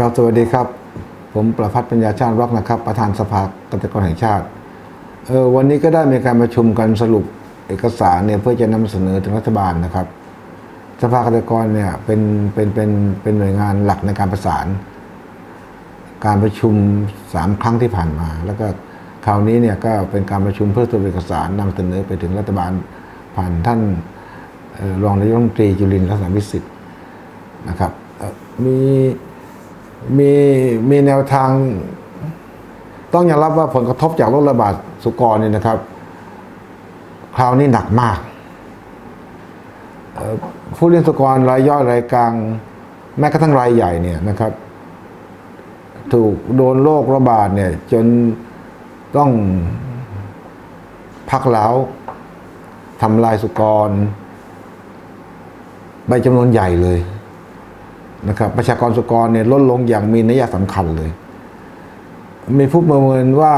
ครับสวัสดีครับ ผมประพัฒน์ปัญญาชาติรักนะครับ ประธานสภาเกษตรกรแห่งชาติเออวันนี้ก็ได้มีการประชุมกันสรุปเอกสารเนี่ยเพื่อจะนำเสนอถึงรัฐบาลนะครับ สภาเกษตรกรเนี่ยเป็นเป็นเป็นเป็นหน่วยงานหลักในการประสาน การประชุมสามครั้งที่ผ่านมา แล้วก็คราวนี้เนี่ยก็เป็นการประชุมเพื่อสรุปเอกสารนำเสนอไปถึงรัฐบาลผ่านท่านรองนายกรัฐมนตรีจุลินร์ลักษณะวิสิทธิ์นะครับมี มีมีแนวทาง ต้องยอมรับว่าผลกระทบจากโรคระบาดสุกรเนี่ยนะครับ คราวนี้หนักมาก ผู้เลี้ยงสุกรรายย่อยรายกลาง แม้กระทั่งรายใหญ่เนี่ยนะครับ ถูกโดนโรคระบาดเนี่ย จนต้องพักเล้าทำลายสุกรใบจำนวนใหญ่เลย นะครับประชากรสุกรเนี่ยลดลงอย่างมีนัยสำคัญเลย มีผู้ประเมินว่า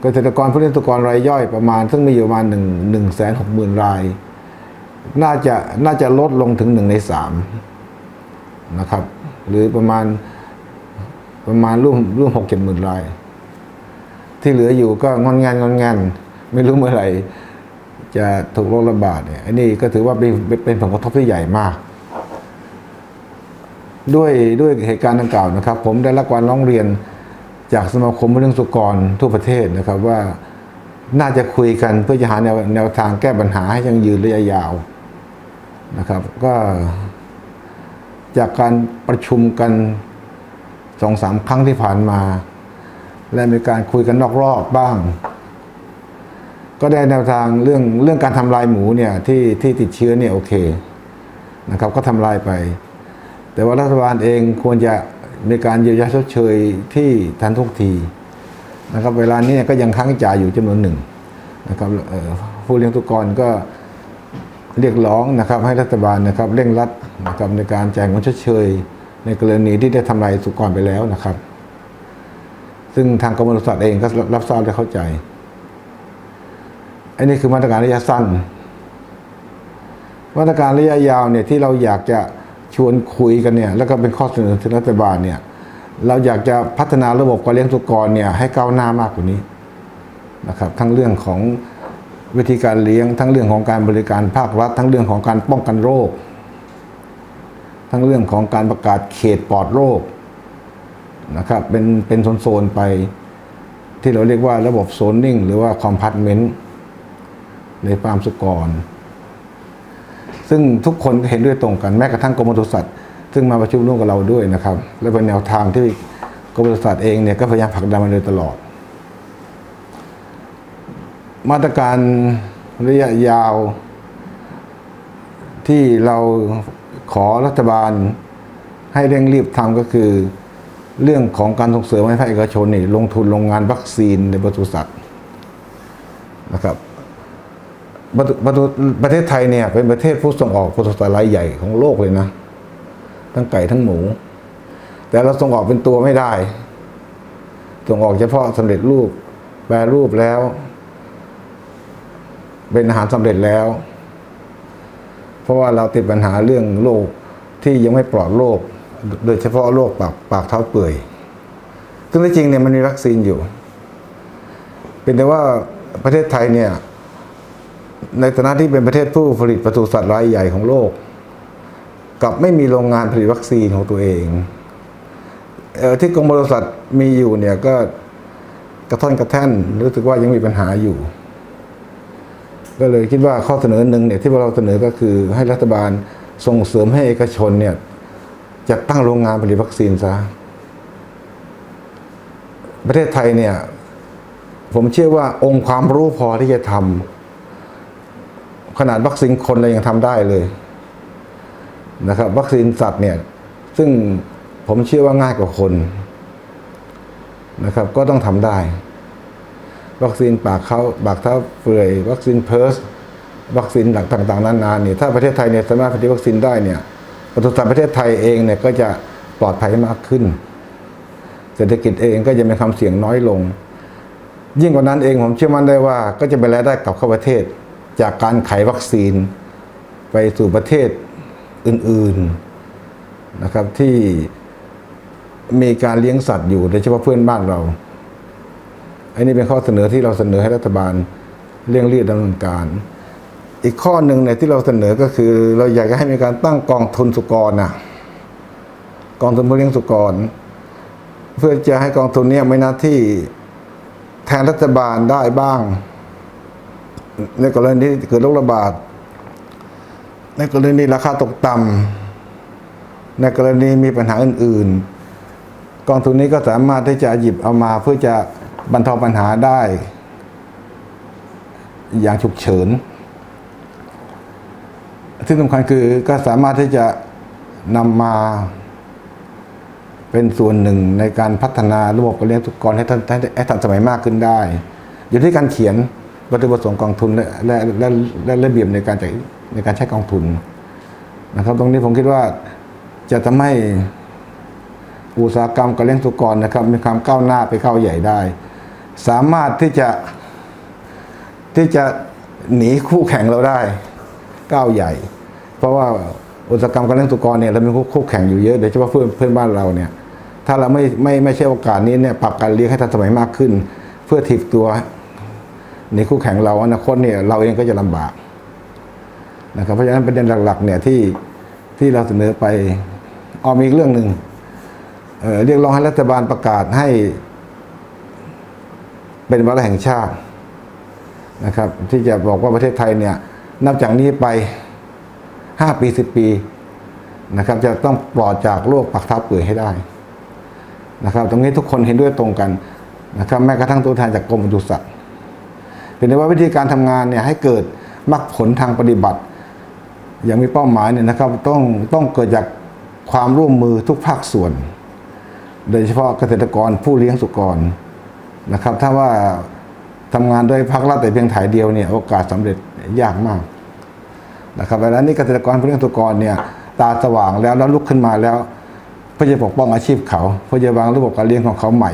เกษตรกรผู้เลี้ยงสุกรรายย่อยประมาณ ซึ่งมีอยู่ประมาณหนึ่งหนึ่งแสนหกหมื่นราย น่าจะน่าจะลดลงถึงหนึ่งในสามนะครับ หรือประมาณประมาณร่วมร่วมหกเจ็ดหมื่นราย ที่เหลืออยู่ก็งอนงานงอนงานไม่รู้เมื่อไหร่จะถูกโรคระบาดเนี่ยอันนี้ก็ถือว่าเป็นเป็นผลกระทบที่ใหญ่มาก ด้วยด้วยเหตุการณ์ดังกล่าวนะครับ ผมได้รับการร้องเรียนจากสมาคมเลี้ยงสุกรทั่วประเทศนะครับว่าน่าจะคุยกันเพื่อจะหาแนวแนวทางแก้ปัญหาให้ยังยืนระยะยาวนะครับ ก็จากการประชุมกันสองสามครั้งที่ผ่านมา และมีการคุยกันนอกรอบบ้าง ก็ได้แนวทางเรื่องเรื่องการทำลายหมูเนี่ยที่ที่ติดเชื้อเนี่ยโอเคนะครับ ก็ทำลายไป แต่ว่ารัฐบาลเองควรจะมีการเยียวยาชดเชยที่ทันทุกทีนะครับเวลานี้ก็ยังค้างจ่ายอยู่จำนวนหนึ่งนะครับผู้เลี้ยงทุกรก็เรียกร้องนะครับให้รัฐบาลนะครับเร่งรัดนะครับในการแจ่ายเงินชดเชย ในกรณีที่ได้ทำลายสุกรไปแล้วนะครับ ซึ่งทางกรมปศุสัตว์เองก็รับทราบและเข้าใจ อันนี้คือมาตรการระยะสั้น มาตรการระยะยาวเนี่ยที่เราอยากจะ ชวนคุยกันเนี่ยแล้วก็เป็นข้อเสนอถึงรัฐบาลเนี่ยเราอยากจะพัฒนาระบบการเลี้ยงสุกรเนี่ยให้ก้าวหน้ามากกว่านี้นะครับทั้งเรื่องของวิธีการเลี้ยง ทั้งเรื่องของการบริการภาครัฐ ทั้งเรื่องของการป้องกันโรค ทั้งเรื่องของการประกาศเขตปลอดโรคนะครับเป็นเป็นโซนๆไปที่เราเรียกว่าระบบโซนนิ่งหรือว่าคอมพาร์ตเมนต์ในฟาร์มสุกร ซึ่งทุกคนเห็นด้วยตรงกันแม้กระทั่งกรมปศุสัตว์ซึ่งมาประชุมร่วมกับเราด้วยนะครับ และเป็นแนวทางที่กรมปศุสัตว์เองเนี่ยก็พยายามผลักดันมาโดยตลอด มาตรการระยะยาว ที่เราขอรัฐบาลให้เร่งรีบทำก็คือ เรื่องของการส่งเสริมให้ภาคเอกชนนี่ลงทุนโรงงานวัคซีนในปศุสัตว์นะครับ ประเทศประเทศไทยเนี่ยเป็นประเทศผู้ส่งออกปศุสัตว์รายใหญ่ของโลกเลยนะ ทั้งไก่ทั้งหมู แต่เราส่งออกเป็นตัวไม่ได้ ส่งออกเฉพาะสำเร็จรูป แปรรูปแล้ว เป็นอาหารสำเร็จแล้ว เพราะว่าเราติดปัญหาเรื่องโรคที่ยังไม่ปลอดโรคโดยเฉพาะโรคปากปากเท้าเปื่อยซึ่งที่จริงเนี่ยมันมีวัคซีนอยู่ เป็นแต่ว่าประเทศไทยเนี่ย ในฐานะที่เป็นประเทศผู้ผลิตปศุสัตว์รายใหญ่ของโลก กับไม่มีโรงงานผลิตวัคซีนของตัวเองเออที่กรมปศุสัตว์มีอยู่เนี่ยก็กระท่อนกระแท่นรู้สึกว่ายังมีปัญหาอยู่ ก็เลยคิดว่าข้อเสนอหนึ่งเนี่ยที่เราเสนอก็คือให้รัฐบาลส่งเสริมให้เอกชนเนี่ยจัดตั้งโรงงานผลิตวัคซีนซะประเทศไทยเนี่ย ผมเชื่อว่าองค์ความรู้พอที่จะทำ ขนาดวัคซีนคนเรายังทำได้เลยนะครับ วัคซีนสัตว์เนี่ย ซึ่งผมเชื่อว่าง่ายกว่าคนนะครับ ก็ต้องทำได้ วัคซีนปากเขาปากเท้าเปื่อย วัคซีนเพิร์สวัคซีนหลักต่างๆนานาเนี่ยถ้าประเทศไทยเนี่ยสามารถผลิตวัคซีนได้เนี่ยปศุสัตว์ประเทศไทยเองเนี่ยก็จะปลอดภัยมากขึ้น เศรษฐกิจเองก็จะมีความเสี่ยงน้อยลง ยิ่งกว่านั้นเองผมเชื่อมั่นได้ว่าก็จะเป็นรายได้กลับเข้าประเทศ จากการขายวัคซีนไปสู่ประเทศอื่นๆนะครับที่มีการเลี้ยงสัตว์อยู่โดยเฉพาะเพื่อนบ้านเราอันนี้เป็นข้อเสนอที่เราเสนอให้รัฐบาลเร่งรีบดำเนินการ อีกข้อหนึ่งในยที่เราเสนอก็คือ เราอยากจะให้มีการตั้งกองทุนสุกรนะกองทุนเพื่อเลี้ยงสุกร เพื่อจะให้กองทุนเนี้ไม่หน้าที่แทนรัฐบาลได้บ้าง ในกรณีที่เกิดโรคระบาด ในกรณีราคาตกต่ำในกรณีมีปัญหาอื่น ๆ กองทุนนี้ก็สามารถที่จะหยิบเอามาเพื่อจะบรรเทาปัญหาได้ อย่างฉุกเฉิน ที่สำคัญคือก็สามารถที่จะนำมาเป็นส่วนหนึ่งในการพัฒนาระบบการเลี้ยงสุกรให้ทันให้ให้ทันสมัยมากขึ้นได้ อยู่ที่การเขียน วัตถุประสงค์กองทุนและและและและระเบียบในการใช้ในการใช้กองทุนนะครับ ตรงนี้ผมคิดว่าจะทำให้อุตสาหกรรมการเลี้ยงสุกรนะครับ มีความก้าวหน้าไปก้าวใหญ่ได้ สามารถที่จะที่จะหนีคู่แข่งเราได้ก้าวใหญ่ เพราะว่าอุตสาหกรรมการเลี้ยงสุกรเนี่ยเรามีคู่แข่งอยู่เยอะโดยเฉพาะเพื่อนเพื่อนบ้านเราเนี่ยถ้าเราไม่ไม่ไม่ใช่โอกาสนี้เนี่ยปรับการเลี้ยงให้ทันสมัยมากขึ้น เพื่อถีบตัว หนีคู่แข่งเราอนาคตเนี่ยเราเองก็จะลำบากนะครับเพราะฉะนั้นประเด็นหลักๆเนี่ยที่ที่เราเสนอไปเอามีอีกเรื่องหนึ่งเเรียกร้องให้รัฐบาลประกาศให้ เป็นวาระแห่งชาตินะครับ ที่จะบอกว่าประเทศไทยเนี่ย นับจากนี้ไปห้าปีสิบปีนะครับ จะต้องปลอดจากโรคปักท้าเปื่อยให้ได้นะครับ ตรงนี้ทุกคนเห็นด้วยตรงกันนะครับ แม้กระทั่งตัวแทนจากกรมปศุสัตว์ เป็นว่าวิธีการทำงานเนี่ยให้เกิดมรรคผลทางปฏิบัติ อย่างมีเป้าหมายเนี่ยนะครับต้องต้องเกิดจากความร่วมมือทุกภาคส่วน โดยเฉพาะเกษตรกรผู้เลี้ยงสุกรนะครับ ถ้าว่าทำงานโดยภาครัฐแต่เพียงถ่ายเดียวเนี่ยโอกาสสำเร็จยากมากนะครับดังนั้นนี่เกษตรกรผู้เลี้ยงสุกรเนี่ยตาสว่างแล้วแล้วลุกขึ้นมาแล้วเพื่อจะปกป้องอาชีพเขา เพื่อจะวางระบบการเลี้ยงของเขาใหม่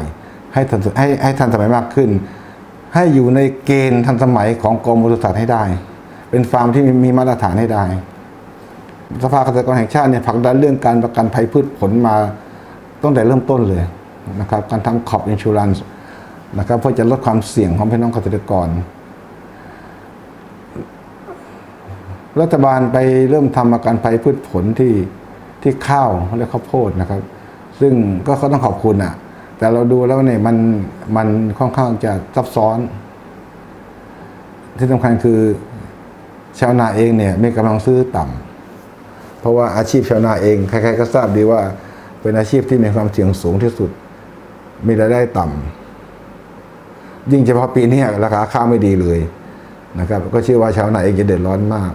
ให้ทันให้ให้ทันสมัยมากขึ้น ให้อยู่ในเกณฑ์ทันสมัยของกรมปศุสัตว์ให้ได้ เป็นฟาร์มที่มีมีมาตรฐานให้ได้ สภาเกษตรกรแห่งชาติเนี่ยผลักดันเรื่องการประกันภัยพืชผลมาตั้งแต่เริ่มต้นเลยนะครับการทำขอบอินชูรันส์นะครับเพื่อจะลดความเสี่ยงของพี่น้องเกษตรกร รัฐบาลไปเริ่มทำประกันภัยพืชผลที่ที่ข้าวและข้าวโพดนะครับ ซึ่งก็เขาต้องขอบคุณอะ แต่เราดูแล้วเนี่ยมันมันค่อนข้างจะซับซ้อน ที่สำคัญคือชาวนาเองเนี่ยมีกำลังซื้อต่ำเพราะว่าอาชีพชาวนาเองใครๆก็ทราบดีว่าเป็นอาชีพที่มีความเสี่ยงสูงที่สุด มีรายได้ต่ำยิ่งเฉพาะปีนี้ราคาข้าวไม่ดีเลยนะครับ ก็เชื่อว่าชาวนาเองจะเดือดร้อนมาก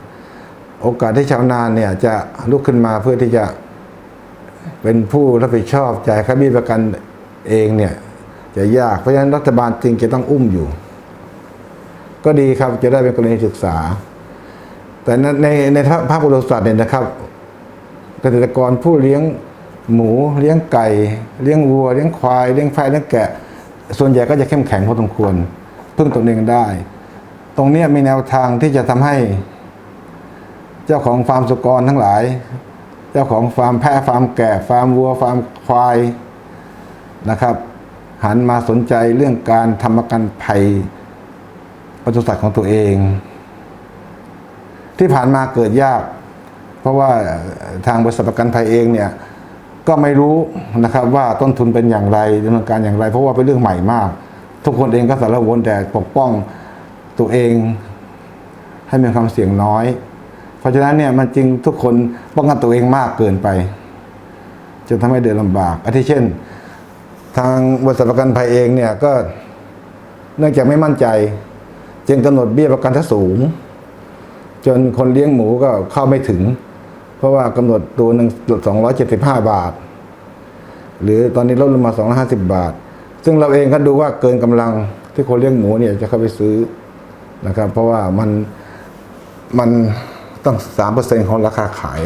โอกาสที่ชาวนาเนี่ยจะลุกขึ้นมาเพื่อที่จะเป็นผู้รับผิดชอบจ่ายค่าเบี้ยประกัน เองเนี่ยจะยาก เพราะฉะนั้นรัฐบาลจริงจะต้องอุ้มอยู่ ก็ดีครับจะได้เป็นกรณีศึกษา แต่ในในในภาคบริษัทเนี่ยนะครับ เกษตรกรผู้เลี้ยงหมูเลี้ยงไก่ เลี้ยงวัว เลี้ยงควาย เลี้ยงแพะเลี้ยงแกะ ส่วนใหญ่ก็จะเข้มแข็งพอสมควร พึ่งตนเองได้ ตรงนี้มีแนวทางที่จะทำให้ เจ้าของฟาร์มสุกรทั้งหลาย เจ้าของฟาร์มแพะฟาร์มแกะฟาร์มวัวฟาร์มควาย นะครับ หันมาสนใจเรื่องการทำประกันภัยปศุสัตว์ของตัวเอง ที่ผ่านมาเกิดยาก เพราะว่าทางบริษัทประกันภัยเองเนี่ยก็ไม่รู้นะครับว่าต้นทุนเป็นอย่างไรดำเนินการอย่างไร เพราะว่าเป็นเรื่องใหม่มาก ทุกคนเองก็สารวนแต่ปกป้องตัวเองให้มีความเสี่ยงน้อย เพราะฉะนั้นเนี่ยมันจริงทุกคนป้องกันตัวเองมากเกินไปจนทำให้เดือดลำบากอาทิเช่น ทางบริษัทประกันภัยเองเนี่ยก็เนื่องจากไม่มั่นใจ จึงกำหนดเบี้ยประกันที่สูง จนคนเลี้ยงหมูก็เข้าไม่ถึง เพราะว่ากำหนดตัวหนึ่งสองร้อยเจ็ดสิบห้าบาท หรือตอนนี้ลดลงมาสองร้อห้าสิบาท ซึ่งเราเองก็ดูว่าเกินกำลังที่คนเลี้ยงหมูเนี่ยจะเข้าไปซื้อนะครับ เพราะว่ามันมันต้องสามเปอร์เซ็นของราคาขาย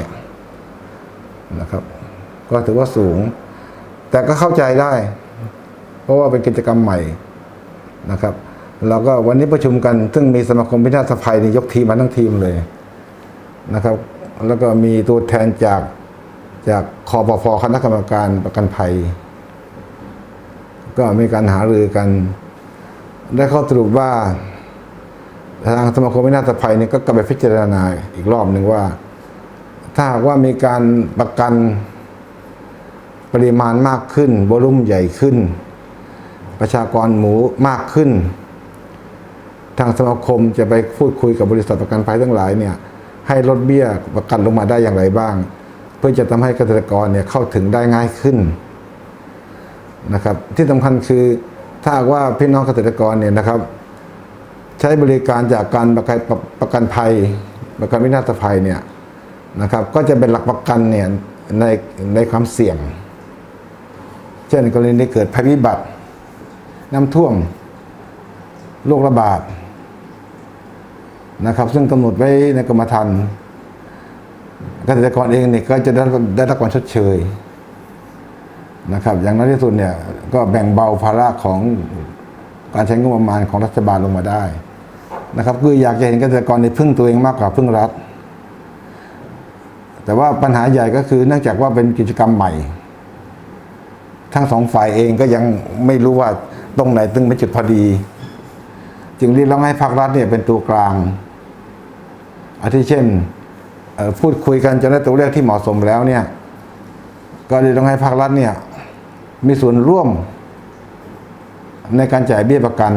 นะครับ ก็ถือว่าสูง แต่ก็เข้าใจได้ เพราะว่าเป็นกิจกรรมใหม่นะครับเราก็วันนี้ประชุมกัน ซึ่งมีสมาคมพินาศภัยนี่ยกทีมมาทั้งทีมเลยนะครับ แล้วก็มีตัวแทนจากจากคอปพคณะกรรมการประกันภัย ก็มีการหารือกัน ได้ข้อสรุปว่า ทางสมาคมวินาศภัยเนี่ยก็กลับไปพิจารณาอีกรอบหนึ่งว่า ถ้าหากว่ามีการประกัน ปริมาณมากขึ้นวอลุ่มใหญ่ขึ้น ประชากรหมูมากขึ้น ทางสมาคมจะไปพูดคุยกับบริษัทประกันภัยทั้งหลายเนี่ยให้ลดเบี้ยประกันลงมาได้อย่างไรบ้าง เพื่อจะทำให้เกษตรกรเนี่ยเข้าถึงได้ง่ายขึ้นนะครับที่สำคัญคือถ้าว่าพี่น้องเกษตรกรเนี่ยนะครับ ใช้บริการจากการประกันประกันภัย ประกันวินาศภัยเนี่ยนะครับ ก็จะเป็นหลักประกันเนี่ยในในความเสี่ยง ช่นกรณีเกิดภัยพิบัติ น้ำท่วมโรคระบาดนะครับ ซึ่งกำหนดไว้ในกรมธรรม์เกษตรกรเองเนี่ยก็จะได้ได้รับการชดเชยนะครับ อย่างน้อยที่สุดเนี่ยก็แบ่งเบาภาระของการใช้งบประมาณของรัฐบาลลงมาได้นะครับคืออยากจะเห็นเกษตรกรในพึ่งตัวเองมากกว่าพึ่งรัฐ แต่ว่าปัญหาใหญ่ก็คือเนื่องจากว่าเป็นกิจกรรมใหม่ ทั้งสองฝ่ายเองก็ยังไม่รู้ว่าตรงไหนตึงเป็นจุดพอดี จึงเรียกร้องให้ภาครัฐเนี่ยเป็นตัวกลางอาทิเช่นพูดคุยกันจนได้ตัวเลขที่เหมาะสมแล้วเนี่ย ก็เรียกร้องให้ภาครัฐเนี่ย มีส่วนร่วม ในการจ่ายเบี้ยประกัน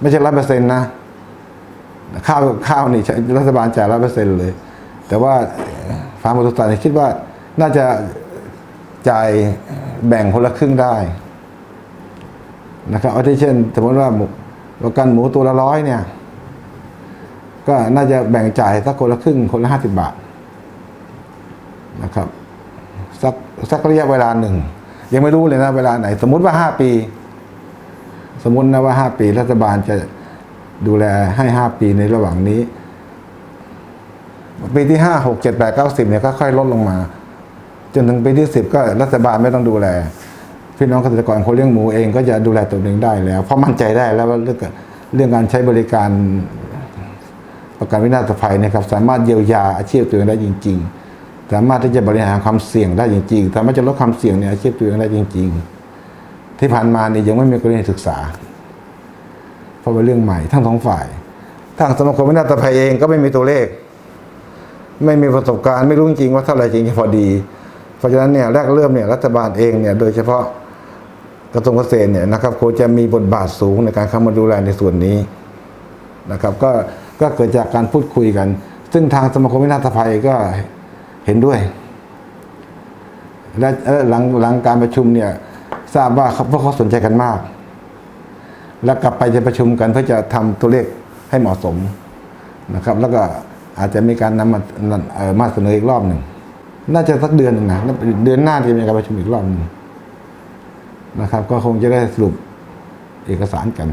ไม่ใช่ร้อยเปอร์เซ็นต์นะข้าวข้าวนี่รัฐบาลจ่ายร้อยเปอร์เซ็นต์เลย แต่ว่าฟาร์มปศุสัตว์เนี่ยคิดว่าน่าจะจ่าย แบ่งคนละครึ่งได้นะครับเอาที่เช่น สมมติว่าประกันหมูตัวละร้อยเนี่ย ก็น่าจะแบ่งจ่ายสักคนละครึ่งคนละห้าสิบบาทนะครับสักสักระยะเวลาหนึ่ง ยังไม่รู้เลยนะเวลาไหน สมมุติว่าห้าปี สมมตินะว่าห้าปี รัฐบาลจะดูแลให้ห้าปีในระหว่างนี้ ปีที่ห้าหกเจ็ดแปดเก้าสิบเนี่ยก็ค่อยลดลงมา จนถึงปีที่สิบก็รัฐบาลไม่ต้องดูแล พี่น้องเกษตรกรคนเลี้ยงหมูเองก็จะดูแลตัวเองได้แล้ว เพราะมั่นใจได้แล้วว่าเรื่องเรื่องการใช้บริการประกันวินาศภัยนะครับสามารถเยียวยาอาชีพตัวเองได้จริง ๆ สามารถที่จะบริหารความเสี่ยงได้จริง ๆ สามารถจะลดความเสี่ยงในอาชีพตัวเองได้จริง ๆ ที่ผ่านมานี่ยังไม่มีกรณีศึกษา เพราะเป็นเรื่องใหม่ทั้งสองฝ่ายทางสมาคมวินาศภัยเองก็ไม่มีตัวเลข ไม่มีประสบการณ์ไม่รู้จริงๆว่าเท่าไหร่จริงๆพอดี เพราะฉะนั้นเนี่ยแรกเริ่มเนี่ยรัฐบาลเองเนี่ยโดยเฉพาะกระทรวงเกษตรเนี่ยนะครับควรจะมีบทบาทสูงในการเข้ามาดูแลในส่วนนี้นะครับ ก็ก็เกิดจากการพูดคุยกัน ซึ่งทางสมาคมวินาศภัยก็เห็นด้วย และหลังหลังการประชุมเนี่ยทราบว่าพวกเขาสนใจกันมาก แล้วกลับไปจะประชุมกันเพื่อจะทำตัวเลขให้เหมาะสมนะครับ แล้วก็อาจจะมีการนำมามาเสนออีกรอบหนึ่ง น่าจะสักเดือนหนึ่งนะเดือนหน้าจะมีการประชุมอีกรอบหนึ่งนะครับ ก็คงจะได้สรุปเอกสารกัน